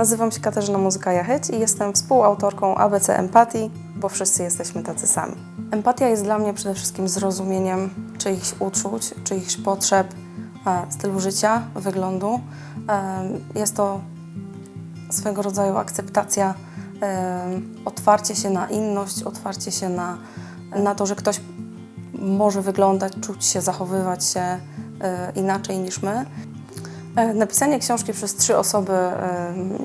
Nazywam się Katarzyna Muzyka-Jacheć i jestem współautorką ABC Empatii, bo wszyscy jesteśmy tacy sami. Empatia jest dla mnie przede wszystkim zrozumieniem czyichś uczuć, czyichś potrzeb, e, stylu życia, wyglądu. E, Jest to swego rodzaju akceptacja, e, otwarcie się na inność, otwarcie się na, na to, że ktoś może wyglądać, czuć się, zachowywać się inaczej niż my. E, Napisanie książki przez trzy osoby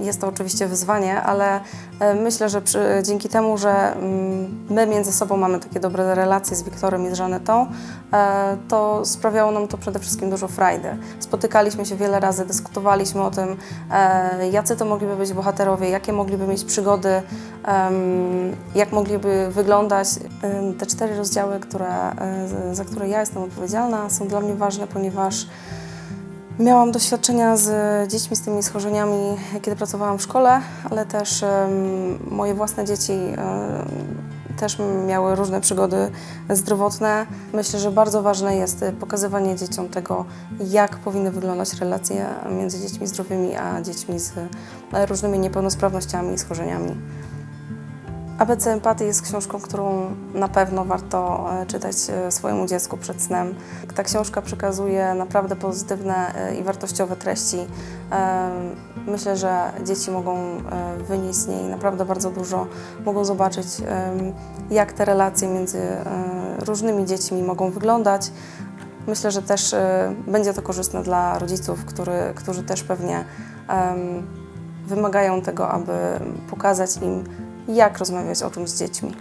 jest to oczywiście wyzwanie, ale e, myślę, że przy, dzięki temu, że mm, my między sobą mamy takie dobre relacje z Wiktorem i z Żanetą, e, to sprawiało nam to przede wszystkim dużo frajdy. Spotykaliśmy się wiele razy, dyskutowaliśmy o tym, jacy to mogliby być bohaterowie, jakie mogliby mieć przygody, jak mogliby wyglądać. Te cztery rozdziały, które, za które ja jestem odpowiedzialna, są dla mnie ważne, ponieważ Miałam doświadczenia z dziećmi z tymi schorzeniami, kiedy pracowałam w szkole, ale też moje własne dzieci też miały różne przygody zdrowotne. Myślę, że bardzo ważne jest pokazywanie dzieciom tego, jak powinny wyglądać relacje między dziećmi zdrowymi a dziećmi z e, różnymi niepełnosprawnościami i schorzeniami. ABC Empatii jest książką, którą na pewno warto e, czytać e, swojemu dziecku przed snem. Ta książka przekazuje naprawdę pozytywne e, i wartościowe treści. Myślę, że dzieci mogą wynieść z niej naprawdę bardzo dużo, mogą zobaczyć, jak te relacje między różnymi dziećmi mogą wyglądać. Myślę, że też będzie to korzystne dla rodziców, który, którzy też pewnie wymagają tego, aby pokazać im, jak rozmawiać o tym z dziećmi.